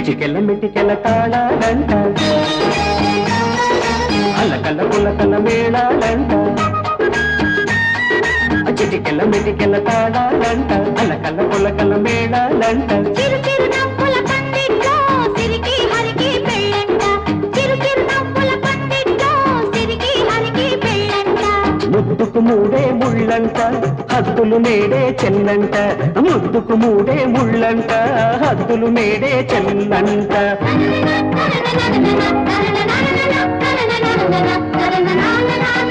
మిటికెల తాళాలంట. అల్లకల్ల పుల్లకల్ల మేళాలంట. చిటికెల మిటికెల తాళాలంట. అల్లకల్ల పుల్లకల్ల మేళాలంట. ముద్దుకు మూడే ముళ్ళంట హద్దులు నేడే చెల్లంట ముద్దుకు మూడే ముళ్ళంట హద్దులు నేడే చెల్లంట పాల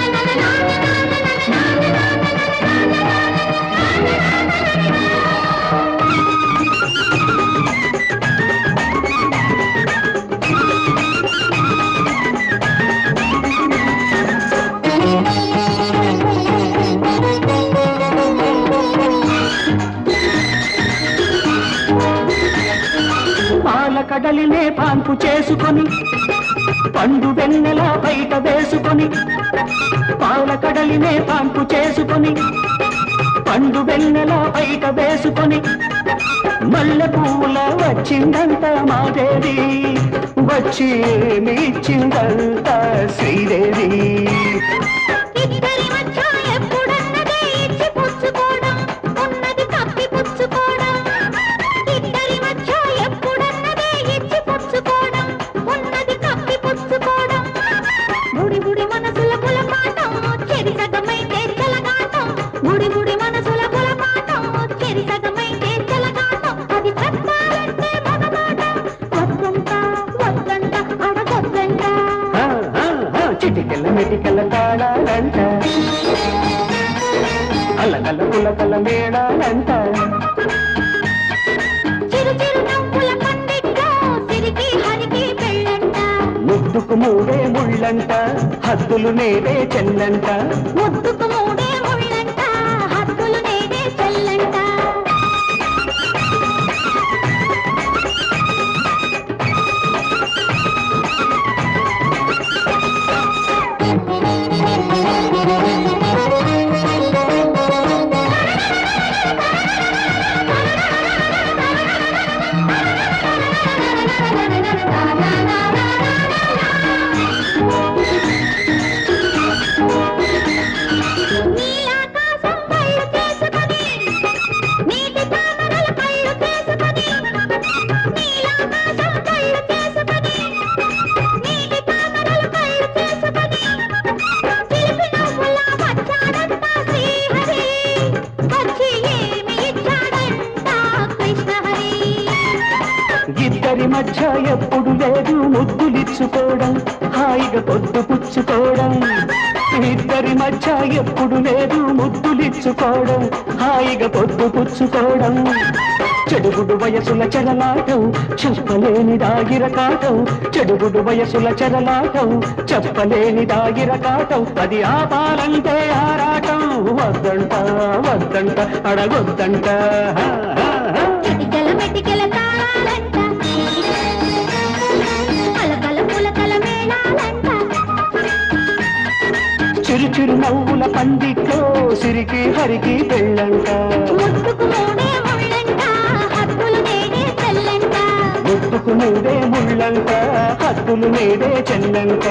కడలినే పాన్పు చేసుకొని పండు వెన్నెల బయట వేసుకొని పాల కడలినే పాన్పు చేసుకొని పండు వెన్నెల బయట వేసుకొని మల్లె పువ్వుల వచ్చిందంట మాదేవి వచ్చి మీచిందంత శ్రీదేవి. మెటికెల తాళాలంట. అల్లకల్ల మేళాలంట. పెళ్ళంట. ముద్దుకు మూడే ముళ్ళంట హద్దులు నేడే చెల్లంట. ముద్దుకు మూడే ఇద్దరి మధ్య ఎప్పుడు లేదు ముద్దులిచ్చుకోవడం హాయిగా పొద్దు పుచ్చుకోవడం. ఇద్దరి మధ్య ఎప్పుడు లేదు ముద్దులిచ్చుకోవడం హాయిగా పొద్దు పుచ్చుకోవడం. చెడుగుడు వయసుల చెరలాటం చెప్పలేని దాగిరకాటం చెడుగుడు వయసుల చెరలాటం చెప్పలేని దాగిరకాటం అది ఆపాలంటే ఆరాటం. వద్దంట వద్దంట అడగొద్దంట. చిరు చిరు నవ్వుల పందిట్లో సిరికి హరికి పెళ్ళంట. చెల్లంట హక్కులు నేడే చెల్లంట